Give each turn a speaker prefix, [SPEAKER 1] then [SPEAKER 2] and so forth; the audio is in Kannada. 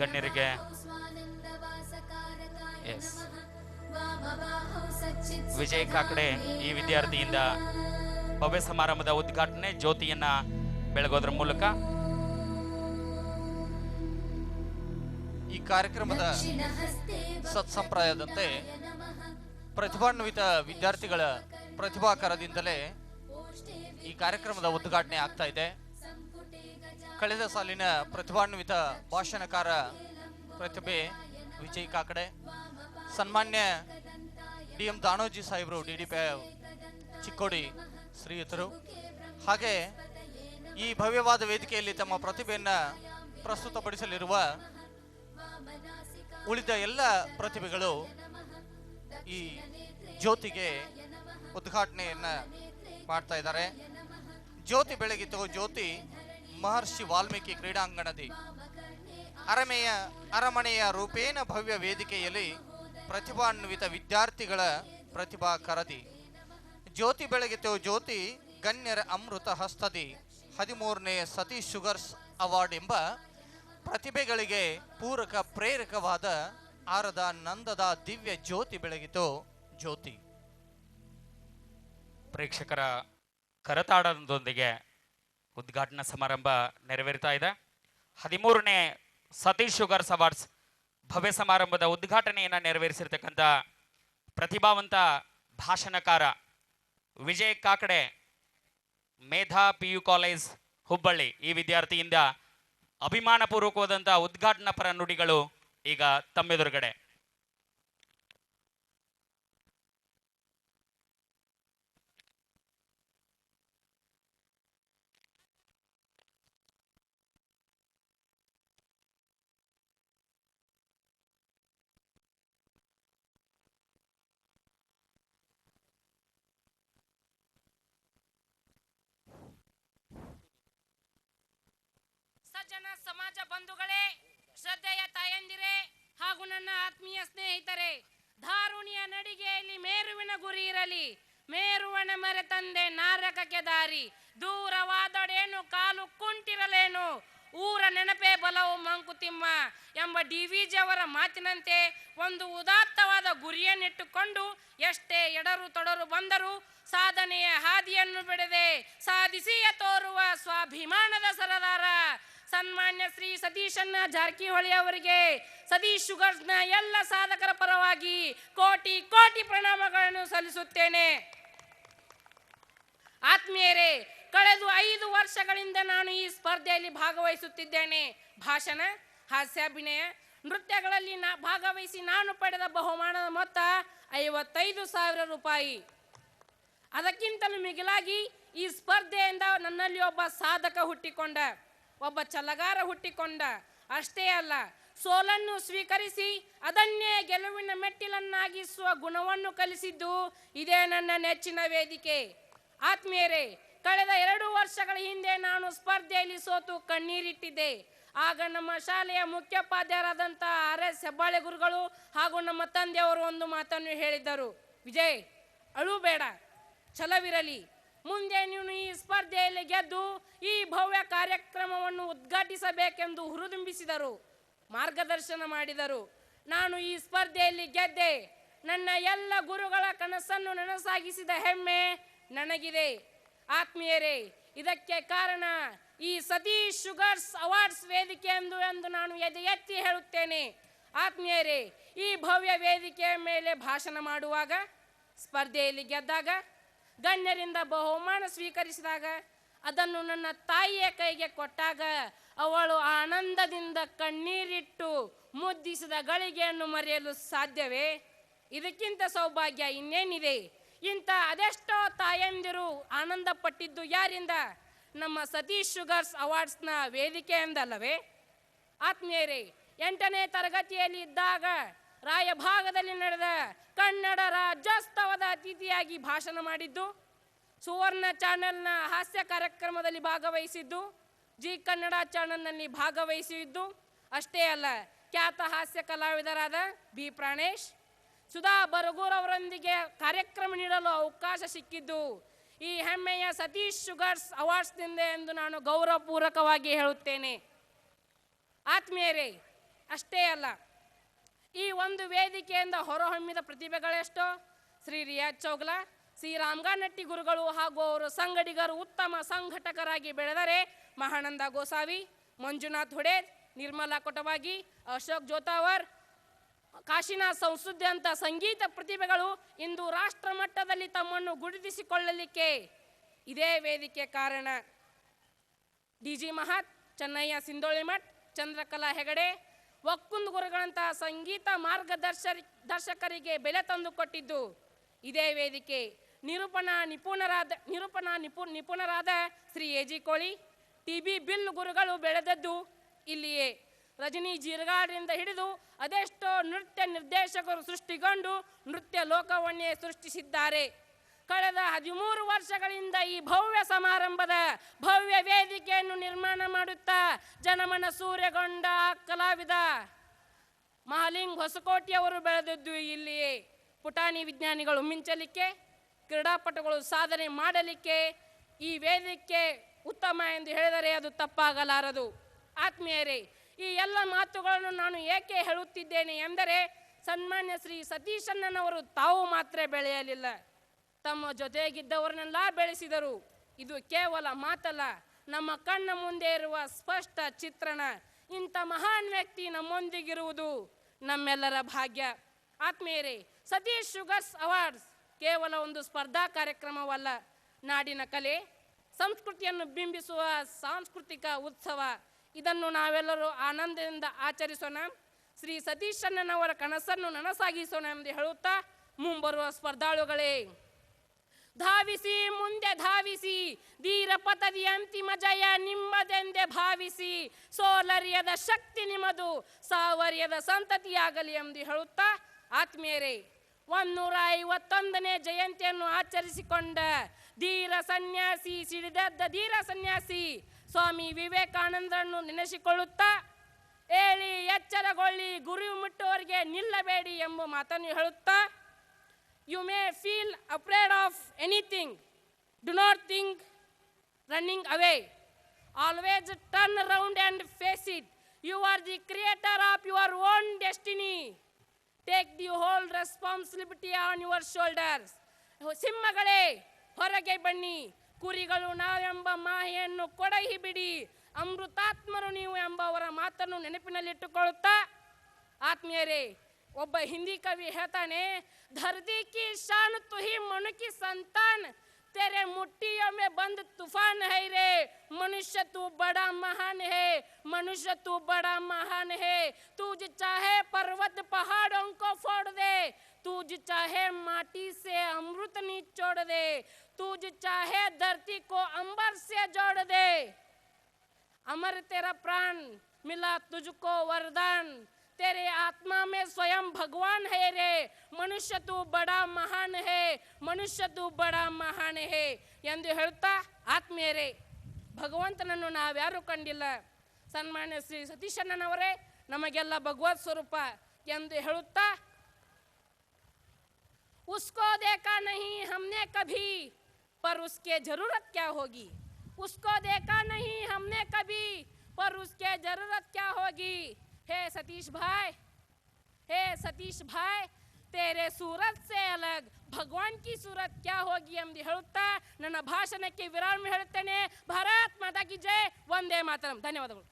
[SPEAKER 1] ಗಣ್ಯರಿಗೆ. ಎಸ್ ವಿಜಯ್ ಕಾಕಡೆ ಈ ವಿದ್ಯಾರ್ಥಿಯಿಂದ ಭವ್ಯ ಸಮಾರಂಭದ ಉದ್ಘಾಟನೆ ಜ್ಯೋತಿಯನ್ನ ಬೆಳಗೋದ್ರ ಮೂಲಕ.
[SPEAKER 2] ಈ ಕಾರ್ಯಕ್ರಮದ ಸತ್ಸಂಪ್ರದಾಯದಂತೆ ಪ್ರತಿಭಾನ್ವಿತ ವಿದ್ಯಾರ್ಥಿಗಳ ಪ್ರತಿಭಾಕರದಿಂದಲೇ ಈ ಕಾರ್ಯಕ್ರಮದ ಉದ್ಘಾಟನೆ ಆಗ್ತಾ ಇದೆ. ಕಳೆದ ಸಾಲಿನ ಪ್ರತಿಭಾನ್ವಿತ ಭಾಷಣಕಾರ ಪ್ರತಿಭೆ ವಿಜಯ್ ಕಾಕಡೆ, ಸನ್ಮಾನ್ಯ ಡಿ ಎಂ ದಾನೋಜಿ ಸಾಹೇಬರು, ಡಿ ಡಿ ಪಿ ಚಿಕ್ಕೋಡಿ ಶ್ರೀಯುತರು ಹಾಗೆ ಈ ಭವ್ಯವಾದ ವೇದಿಕೆಯಲ್ಲಿ ತಮ್ಮ ಪ್ರತಿಭೆಯನ್ನು ಪ್ರಸ್ತುತಪಡಿಸಲಿರುವ ಉಳಿದ ಎಲ್ಲ ಪ್ರತಿಭೆಗಳು ಈ ಜ್ಯೋತಿಗೆ ಉದ್ಘಾಟನೆಯನ್ನು ಮಾಡ್ತಾ ಇದ್ದಾರೆ. ಜ್ಯೋತಿ ಬೆಳಗಿತು ಜ್ಯೋತಿ ಮಹರ್ಷಿ ವಾಲ್ಮೀಕಿ ಕ್ರೀಡಾಂಗಣದಿ ಅರಮೆಯ ಅರಮನೆಯ ರೂಪೇಣ ಭವ್ಯ ವೇದಿಕೆಯಲ್ಲಿ ಪ್ರತಿಭಾನ್ವಿತ ವಿದ್ಯಾರ್ಥಿಗಳ ಪ್ರತಿಭಾ ಕರದಿ. ಜ್ಯೋತಿ ಬೆಳಗಿತೋ ಜ್ಯೋತಿ, ಗಣ್ಯರ ಅಮೃತ ಹಸ್ತದಿ. ಹದಿಮೂರನೇ ಸತೀಶ್ ಶುಗರ್ಸ್ ಅವಾರ್ಡ್ ಎಂಬ ಪ್ರತಿಭೆಗಳಿಗೆ ಪೂರಕ ಪ್ರೇರಕವಾದ ಆರದ ನಂದದ ದಿವ್ಯ ಜ್ಯೋತಿ ಬೆಳಗಿತು. ಜ್ಯೋತಿ.
[SPEAKER 1] ಪ್ರೇಕ್ಷಕರ ಕರತಾಡದೊಂದಿಗೆ ಉದ್ಘಾಟನಾ ಸಮಾರಂಭ ನೆರವೇರ್ತಾ ಇದೆ. ಹದಿಮೂರನೇ ಸತೀಶ್ ಶುಗರ್ಸ್ ಅವಾರ್ಡ್ಸ್ ಭವ್ಯ ಸಮಾರಂಭದ ಉದ್ಘಾಟನೆಯನ್ನು ನೆರವೇರಿಸಿರ್ತಕ್ಕಂಥ ಪ್ರತಿಭಾವಂತ ಭಾಷಣಕಾರ Vijay Kakade, Medha P U college Hubballi ಈ ವಿದ್ಯಾರ್ಥಿಯಿಂದ ಅಭಿಮಾನಪೂರ್ವಕವಾದಂಥ ಉದ್ಘಾಟನಾ ಪರ ನುಡಿಗಳು ಈಗ ತಮ್ಮೆದುರುಗಡೆ.
[SPEAKER 3] ಸಜ್ಜನ ಸಮಾಜ ಬಂಧುಗಳೇ, ಶ್ರದ್ಧೆಯ ತಾಯಂದಿರೇ ಹಾಗೂ ನನ್ನ ಆತ್ಮೀಯ ಸ್ನೇಹಿತರೆ, ಧಾರುಣಿಯ ನಡಿಗೆಯಲ್ಲಿ ಮೇರುವಿನ ಗುರಿ ಇರಲಿ, ಮೇರುವಣ ಮರೆ ತಂದೆ ನಾರಕಕ್ಕೆ ದಾರಿ, ದೂರವಾದಡೇನು ಕಾಲು ಕುಂಟಿರಲೇನು, ಊರ ನೆನಪೇ ಬಲವು ಮಂಕುತಿಮ್ಮ ಎಂಬ ಡಿ ವಿ ಅವರ ಮಾತಿನಂತೆ ಒಂದು ಉದಾತ್ತವಾದ ಗುರಿಯನ್ನಿಟ್ಟುಕೊಂಡು ಎಷ್ಟೇ ಎಡರು ತೊಡರು ಬಂದರೂ ಸಾಧನೆಯ ಹಾದಿಯನ್ನು ಬಿಡದೆ ಸಾಧಿಸಿಯ ತೋರುವ ಸ್ವಾಭಿಮಾನದ ಸರದಾರ ಸನ್ಮಾನ್ಯ ಶ್ರೀ ಸತೀಶನ್ನ ಜಾರಕಿಹೊಳಿ ಅವರಿಗೆ ಸತೀಶ್ ಶುಗರ್ಸ್ನ ಎಲ್ಲ ಸಾಧಕರ ಪರವಾಗಿ ಕೋಟಿ ಕೋಟಿ ಪ್ರಣಾಮಗಳನ್ನು ಸಲ್ಲಿಸುತ್ತೇನೆ. ಆತ್ಮೀಯರೇ, ಕಳೆದು ಐದು ವರ್ಷಗಳಿಂದ ನಾನು ಈ ಸ್ಪರ್ಧೆಯಲ್ಲಿ ಭಾಗವಹಿಸುತ್ತಿದ್ದೇನೆ. ಭಾಷಣ, ಹಾಸ್ಯಾಭಿನಯ, ನೃತ್ಯಗಳಲ್ಲಿ ನಾ ಭಾಗವಹಿಸಿ ನಾನು ಪಡೆದ ಬಹುಮಾನದ ಮೊತ್ತ ಐವತ್ತೈದು ಸಾವಿರ ರೂಪಾಯಿ. ಅದಕ್ಕಿಂತಲೂ ಮಿಗಿಲಾಗಿ ಈ ಸ್ಪರ್ಧೆಯಿಂದ ನನ್ನಲ್ಲಿ ಒಬ್ಬ ಸಾಧಕ ಹುಟ್ಟಿಕೊಂಡ. ಒಬ್ಬ ಛಲಗಾರ ಹುಟ್ಟಿಕೊಂಡ. ಅಷ್ಟೇ ಅಲ್ಲ, ಸೋಲನ್ನು ಸ್ವೀಕರಿಸಿ ಅದನ್ನೇ ಗೆಲುವಿನ ಮೆಟ್ಟಿಲನ್ನಾಗಿಸುವ ಗುಣವನ್ನು ಕಲಿಸಿದ್ದು ಇದೇ ನನ್ನ ನೆಚ್ಚಿನ ವೇದಿಕೆ. ಆತ್ಮೀಯರೇ, ಕಳೆದ ಎರಡು ವರ್ಷಗಳ ಹಿಂದೆ ನಾನು ಸ್ಪರ್ಧೆಯಲ್ಲಿ ಸೋತು ಕಣ್ಣೀರಿಟ್ಟಿದ್ದೆ. ಆಗ ನಮ್ಮ ಶಾಲೆಯ ಮುಖ್ಯೋಪಾಧ್ಯಾಯರಾದಂಥ ಆರ್ ಎಸ್ ಹೆಬ್ಬಾಳೆ ಗುರುಗಳು ಹಾಗೂ ನಮ್ಮ ತಂದೆಯವರು ಒಂದು ಮಾತನ್ನು ಹೇಳಿದ್ದರು. ವಿಜಯ್ ಅಳುಬೇಡ ಛಲವಿರಲಿ. ಮುಂದೆ ನೀನು ಈ ಸ್ಪರ್ಧೆಯಲ್ಲಿ ಗೆದ್ದು ಈ ಭವ್ಯ ಕಾರ್ಯಕ್ರಮವನ್ನು ಉದ್ಘಾಟಿಸಬೇಕೆಂದು ಹುರಿದುಂಬಿಸಿದರು, ಮಾರ್ಗದರ್ಶನ ಮಾಡಿದರು. ನಾನು ಈ ಸ್ಪರ್ಧೆಯಲ್ಲಿ ಗೆದ್ದೆ. ನನ್ನ ಎಲ್ಲ ಗುರುಗಳ ಕನಸನ್ನು ನನಸಾಗಿಸಿದ ಹೆಮ್ಮೆ ನನಗಿದೆ. ಆತ್ಮೀಯರೇ, ಇದಕ್ಕೆ ಕಾರಣ ಈ ಸತೀಶ್ ಶುಗರ್ಸ್ ಅವಾರ್ಡ್ಸ್ ವೇದಿಕೆ ಎಂದು ಎಂದು ನಾನು ಎದೆ ಎತ್ತಿ ಹೇಳುತ್ತೇನೆ. ಆತ್ಮೀಯರೇ, ಈ ಭವ್ಯ ವೇದಿಕೆಯ ಮೇಲೆ ಭಾಷಣ ಮಾಡುವಾಗ, ಸ್ಪರ್ಧೆಯಲ್ಲಿ ಗೆದ್ದಾಗ ಗಣ್ಯರಿಂದ ಬಹುಮಾನ ಸ್ವೀಕರಿಸಿದಾಗ ಅದನ್ನು ನನ್ನ ತಾಯಿಯ ಕೈಗೆ ಕೊಟ್ಟಾಗ ಅವಳು ಆನಂದದಿಂದ ಕಣ್ಣೀರಿಟ್ಟು ಮುದ್ದಿಸಿದ ಗಳಿಗೆಯನ್ನು ಮರೆಯಲು ಸಾಧ್ಯವೇ? ಇದಕ್ಕಿಂತ ಸೌಭಾಗ್ಯ ಇನ್ನೇನಿದೆ? ಇಂಥ ಅದೆಷ್ಟೋ ತಾಯಂದಿರು ಆನಂದ ಪಟ್ಟಿದ್ದು ಯಾರಿಂದ? ನಮ್ಮ ಸತೀಶ್ ಶುಗರ್ಸ್ ಅವಾರ್ಡ್ಸ್ನ ವೇದಿಕೆಯಿಂದಲ್ಲವೇ ಆತ್ಮೀಯರೇ, ಎಂಟನೇ ತರಗತಿಯಲ್ಲಿ ಇದ್ದಾಗ ರಾಯಭಾಗದಲ್ಲಿ ನಡೆದ ಕನ್ನಡ ರಾಜ್ಯೋತ್ಸವದ ಅತಿಥಿಯಾಗಿ ಭಾಷಣ ಮಾಡಿದ್ದು, ಸುವರ್ಣ ಚಾನೆಲ್ನ ಹಾಸ್ಯ ಕಾರ್ಯಕ್ರಮದಲ್ಲಿ ಭಾಗವಹಿಸಿದ್ದು, ಜಿ ಕನ್ನಡ ಚಾನೆಲ್ನಲ್ಲಿ ಭಾಗವಹಿಸಿದ್ದು, ಅಷ್ಟೇ ಅಲ್ಲ, ಖ್ಯಾತ ಹಾಸ್ಯ ಕಲಾವಿದರಾದ ಬಿ ಪ್ರಾಣೇಶ್, ಸುಧಾ ಬರಗೂರ್ ಅವರೊಂದಿಗೆ ಕಾರ್ಯಕ್ರಮ ನೀಡಲು ಅವಕಾಶ ಸಿಕ್ಕಿದ್ದು, ಈ ಹೆಮ್ಮೆಯ ಸತೀಶ್ ಶುಗರ್ಸ್ ಅವಾರ್ಡ್ಸ್ನಿಂದ ಎಂದು ನಾನು ಗೌರವಪೂರ್ವಕವಾಗಿ ಹೇಳುತ್ತೇನೆ. ಆತ್ಮೀಯರೇ, ಅಷ್ಟೇ ಅಲ್ಲ ಈ ಒಂದು ವೇದಿಕೆಯಿಂದ ಹೊರಹೊಮ್ಮಿದ ಪ್ರತಿಭೆಗಳೆಷ್ಟು? ಶ್ರೀ ರಿಯಾಜ್ ಚೌಗ್ಲಾ, ಶ್ರೀ ರಾಮಗಾನಟ್ಟಿ ಗುರುಗಳು ಹಾಗೂ ಅವರು ಸಂಗಡಿಗರು ಉತ್ತಮ ಸಂಘಟಕರಾಗಿ ಬೆಳೆದರೆ ಮಹಾನಂದ ಗೋಸಾವಿ, ಮಂಜುನಾಥ್ ಹುಡೇದ್ ನಿರ್ಮಲಾ ಕೊಟವಾಗಿ ಅಶೋಕ್ ಜೋತಾವರ್, ಕಾಶಿನಾಥ್ ಸಂಸುದ್ದಿ ಅಂತ ಸಂಗೀತ ಪ್ರತಿಭೆಗಳು ಇಂದು ರಾಷ್ಟ್ರ ಮಟ್ಟದಲ್ಲಿ ತಮ್ಮನ್ನು ಗುರುತಿಸಿಕೊಳ್ಳಲಿಕ್ಕೆ ಇದೇ ವೇದಿಕೆ ಕಾರಣ. ಡಿ ಜಿ ಮಹತ್, ಚೆನ್ನಯ್ಯ ಸಿಂಧೋಳಿ ಮಠ್, ಚಂದ್ರಕಲಾ ಹೆಗಡೆ ಒಕ್ಕುಂದ್ ಗುರುಗಳಂತಹ ಸಂಗೀತ ಮಾರ್ಗದರ್ಶ ದರ್ಶಕರಿಗೆ ಬೆಲೆ ತಂದು ಕೊಟ್ಟಿದ್ದು ಇದೇ ವೇದಿಕೆ. ನಿರೂಪಣಾ ನಿಪುಣರಾದ, ನಿರೂಪಣಾ ನಿಪು, ನಿಪುಣರಾದ Shri A G Koli, T B bill ಗುರುಗಳು ಬೆಳೆದದ್ದು ಇಲ್ಲಿಯೇ. ರಜನಿ ಜೀರ್ಗಾಡಿನಿಂದ ಹಿಡಿದು ಅದೆಷ್ಟೋ ನೃತ್ಯ ನಿರ್ದೇಶಕರು ಸೃಷ್ಟಿಗೊಂಡು ನೃತ್ಯ ಲೋಕವನ್ನೇ ಸೃಷ್ಟಿಸಿದ್ದಾರೆ. ಕಳೆದ ಹದಿಮೂರು ವರ್ಷಗಳಿಂದ ಈ ಭವ್ಯ ಸಮಾರಂಭದ ಭವ್ಯ ವೇದಿಕೆಯನ್ನು ನಿರ್ಮಾಣ ಮಾಡುತ್ತಾ ಜನಮನ ಸೂರ್ಯಗೊಂಡ ಕಲಾವಿದ ಮಹಾಲಿಂಗ್ ಹೊಸಕೋಟೆಯವರು ಬೆಳೆದದ್ದು ಇಲ್ಲಿಯೇ ಪುಟಾಣಿ ವಿಜ್ಞಾನಿಗಳು ಮಿಂಚಲಿಕ್ಕೆ, ಕ್ರೀಡಾಪಟುಗಳು ಸಾಧನೆ ಮಾಡಲಿಕ್ಕೆ ಈ ವೇದಿಕೆ ಉತ್ತಮ ಎಂದು ಹೇಳಿದರೆ ಅದು ತಪ್ಪಾಗಲಾರದು. ಆತ್ಮೀಯರೇ, ಈ ಎಲ್ಲ ಮಾತುಗಳನ್ನು ನಾನು ಏಕೆ ಹೇಳುತ್ತಿದ್ದೇನೆ ಎಂದರೆ ಸನ್ಮಾನ್ಯ ಶ್ರೀ ಸತೀಶಣ್ಣನವರು ತಾವು ಮಾತ್ರ ಬೆಳೆಯಲಿಲ್ಲ. ತಮ್ಮ ಜೊತೆಗಿದ್ದವರನ್ನೆಲ್ಲ ಬೆಳೆಸಿದರು. ಇದು ಕೇವಲ ಮಾತಲ್ಲ, ನಮ್ಮ ಕಣ್ಣ ಮುಂದೆ ಇರುವ ಸ್ಪಷ್ಟ ಚಿತ್ರಣ. ಇಂಥ ಮಹಾನ್ ವ್ಯಕ್ತಿ ನಮ್ಮೊಂದಿಗಿರುವುದು ನಮ್ಮೆಲ್ಲರ ಭಾಗ್ಯ. ಆತ್ಮೀಯರೇ, ಸತೀಶ್ ಶುಗರ್ಸ್ ಅವಾರ್ಡ್ಸ್ ಕೇವಲ ಒಂದು ಸ್ಪರ್ಧಾ ಕಾರ್ಯಕ್ರಮವಲ್ಲ, ನಾಡಿನ ಕಲೆ, ಸಂಸ್ಕೃತಿಯನ್ನು ಬಿಂಬಿಸುವ ಸಾಂಸ್ಕೃತಿಕ ಉತ್ಸವ. ಇದನ್ನು ನಾವೆಲ್ಲರೂ ಆನಂದದಿಂದ ಆಚರಿಸೋಣ. ಶ್ರೀ ಸತೀಶಣ್ಣನವರ ಕನಸನ್ನು ನನಸಾಗಿಸೋಣ ಎಂದು ಹೇಳುತ್ತಾ ಮುಂಬರುವ ಸ್ಪರ್ಧಾಳುಗಳೇ. ಧಾವಿಸಿ, ಮುಂದೆ ಧಾವಿಸಿ, ಧೀರ ಅಂತಿಮ ಜಯ ನಿಮ್ಮದೆಂದೇ ಭಾವಿಸಿ, ಸೋಲರಿಯದ ಶಕ್ತಿ ನಿಮ್ಮದು ಸಾವರ್ಯದ ಸಂತತಿಯಾಗಲಿ ಎಂದು ಹೇಳುತ್ತಾ, ಆತ್ಮೀಯರೇ ಒಂದೂರ ಐವತ್ತೊಂದನೇ ಜಯಂತಿಯನ್ನು ಆಚರಿಸಿಕೊಂಡ ಧೀರ ಸನ್ಯಾಸಿ, ಸಿಡಿದದ್ದ ಧೀರ ಸನ್ಯಾಸಿ, ಸ್ವಾಮಿ ವಿವೇಕಾನಂದರನ್ನು ನೆನೆಸಿಕೊಳ್ಳುತ್ತಾ ಹೇಳಿ ಎಚ್ಚರಗೊಳ್ಳಿ ಗುರಿ ಮುಟ್ಟುವವರಿಗೆ ನಿಲ್ಲಬೇಡಿ ಎಂಬ ಮಾತನ್ನು ಹೇಳುತ್ತಾ you may feel afraid of anything do not think running away always turn around and face it you are the creator of your own destiny take the whole responsibility on your shoulders ಸಿಂಹಗಳೇ, ಹೊರಗೆ ಬನ್ನಿ. ಕುರಿಗಳು ನಾವೆಂಬ ಮಾಹಿಯನ್ನು ಕೊಡಹಿ ಬಿಡಿ. ಅಮೃತಾತ್ಮರು ನೀವು ಎಂಬ ಅವರ ಮಾತನ್ನು ನೆನಪಿನಲ್ಲಿಟ್ಟುಕೊಳ್ಳುತ್ತಾ. ಆತ್ಮೀಯರೇ ಒಬ್ಬ ಹಿಂದಿ ಕವಿ ಹೇಳ್ತಾನೆ ಧರ್ತಿ ಕಿ ಶಾನ್ ತುಹಿ ಮನುಕಿ ಸಂತಾನ್ तेरे मुट्ठियों में बंद तूफान है रे मनुष्य तू बड़ा महान है मनुष्य तू बड़ा महान है तू जो चाहे पर्वत पहाड़ों को फोड़ दे तू जो चाहे माटी से अमृत निचोड़ दे तू जो चाहे धरती को अंबर से जोड़ दे अमर तेरा प्राण मिला तुझको वरदान तेरे आत्मा में स्वयं भगवान है रे ಮನುಷ್ಯ ತು ಬಡ ಮಹಾನ್ ಹೇ ಮನುಷ್ಯ ತು ಬಡ ಮಹಾನ್ ಹೇ ಎಂದು ಹೇಳುತ್ತಾ ಆತ್ಮೀಯರೇ ಭಗವಂತನನ್ನು ನಾವ್ಯಾರೂ ಕಂಡಿಲ್ಲ ಸನ್ಮಾನ್ಯ ಶ್ರೀ ಸತೀಶಣ್ಣನವರೇ ನಮಗೆಲ್ಲ ಭಗವತ್ ಸ್ವರೂಪ ಎಂದು ಹೇಳುತ್ತಾ उसको देखा नहीं हमने कभी पर उसके जरूरत क्या होगी उसको देखा नहीं हमने कभी पर उसके जरूरत क्या होगी हे सतीश भाई हे सतीश भाई तेरे सूरत से अलग ಭಗವಾನ್ ಕಿ ಸೂರತ್ ಕ್ಯಾ ಹೋಗಿ ಎಂದು ಹೇಳುತ್ತಾ ನನ್ನ ಭಾಷಣಕ್ಕೆ ವಿರಾಮ ಹೇಳುತ್ತೇನೆ ಭಾರತ್ ಮಾತಾ ಕಿ ಜೈ ಒಂದೇ ಮಾತರಂ ಧನ್ಯವಾದಗಳು